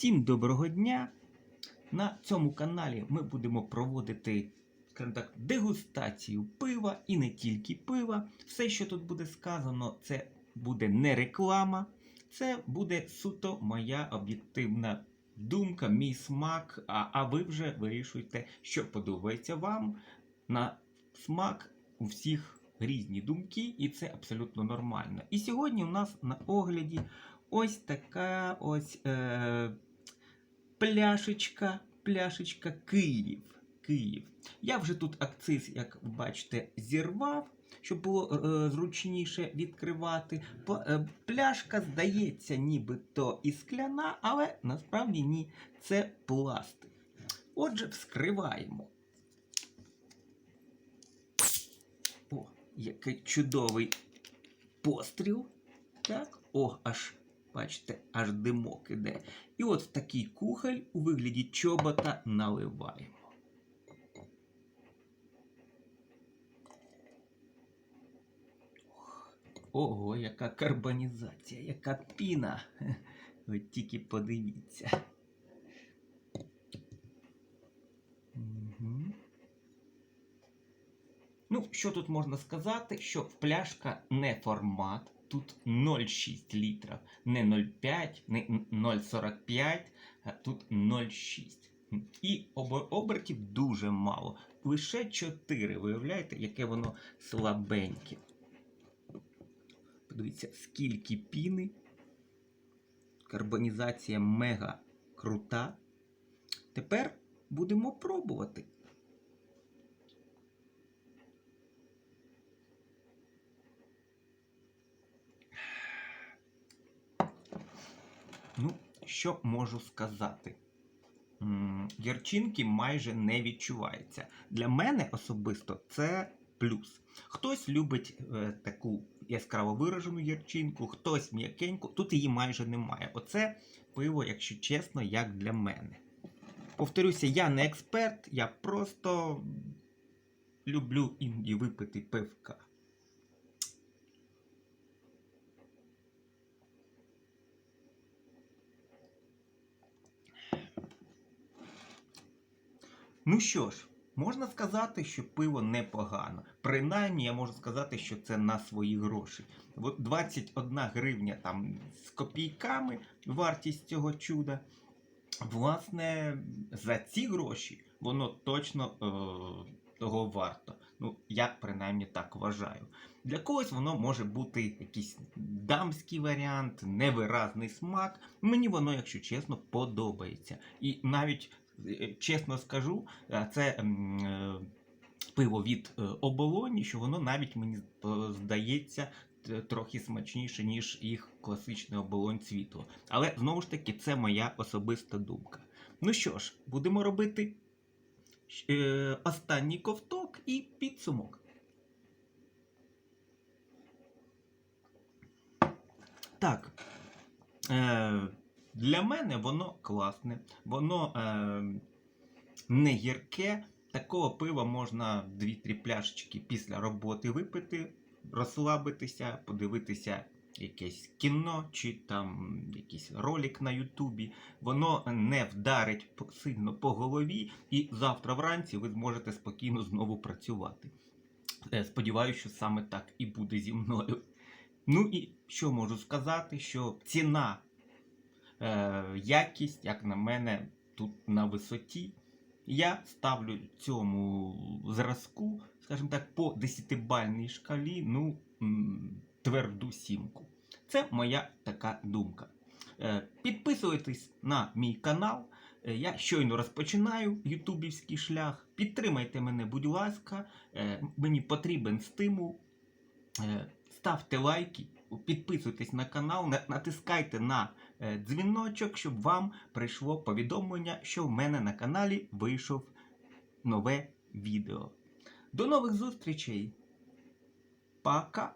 Всім доброго дня! На цьому каналі ми будемо проводити так, дегустацію пива і не тільки пива. Все, що тут буде сказано, це буде не реклама, це буде суто моя об'єктивна думка, мій смак. А, а ви вже вирішуйте, що подобається вам. На смак у всіх різні думки, і це абсолютно нормально. І сьогодні у нас на огляді ось така ось е, пляшечка, пляшечка Київ. Київ. Я вже тут акциз, як бачите, зірвав, щоб було е, зручніше відкривати. Е, пляшка здається, нібито і скляна, але насправді ні, це пластик. Отже, вскриваємо. О, який чудовий постріл. Так, о, аж, бачите, аж димок іде. І от в такий кухоль у вигляді чобота наливаємо. Ого, яка карбонізація, яка піна. Ви тільки подивіться. Мгм. Ну, що тут можна сказати? Що пляшка не формат. Тут 0,6 літра, не 0,5, не 0,45, а тут 0,6. І обертів дуже мало. Лише 4. Виявляєте, яке воно слабеньке. Подивіться, скільки піни. Карбонізація мега крута. Тепер будемо пробувати. Ну, що можу сказати? М, Гірчинки майже не відчувається. Для мене особисто це плюс. Хтось любить е, таку яскраво виражену гірчинку, хтось м'якеньку. Тут її майже немає. Оце пиво, якщо чесно, як для мене. Повторюся, я не експерт, я просто люблю іноді випити пивка. Ну що ж, можна сказати, що пиво непогано. Принаймні, я можу сказати, що це на свої гроші. От 21 гривня там з копійками вартість цього чуда. Власне, за ці гроші воно точно е, того варто. Ну, я принаймні так вважаю. Для когось воно може бути якийсь дамський варіант, невиразний смак. Мені воно, якщо чесно, подобається. І навіть чесно скажу, е, це е, пиво від е, оболоні, що воно навіть мені е, здається трохи смачніше, ніж їх класичний оболонь цвіту. Але знову ж таки, це моя особиста думка. Ну що ж, будемо робити е, останній ковток і підсумок. Так. Е, для мене воно класне, воно е, не гірке. Такого пива можна 2-3 пляшечки після роботи випити, розслабитися, подивитися якесь кіно чи там якийсь ролик на Ютубі. Воно не вдарить сильно по голові, і завтра вранці ви зможете спокійно знову працювати. Е, Сподіваюся, що саме так і буде зі мною. Ну і що можу сказати, що ціна, якість, як на мене, тут на висоті. Я ставлю цьому зразку, скажімо так, по 10-бальній шкалі, ну, тверду сімку. Це моя така думка. Е, Підписуйтесь на мій канал. Е, Я щойно розпочинаю ютубівський шлях. Підтримайте мене, будь ласка. Е, Мені потрібен стимул. Е, Ставте лайки, підписуйтесь на канал, натискайте на е, дзвіночок, щоб вам прийшло повідомлення, що в мене на каналі вийшов нове відео. До нових зустрічей. Пока!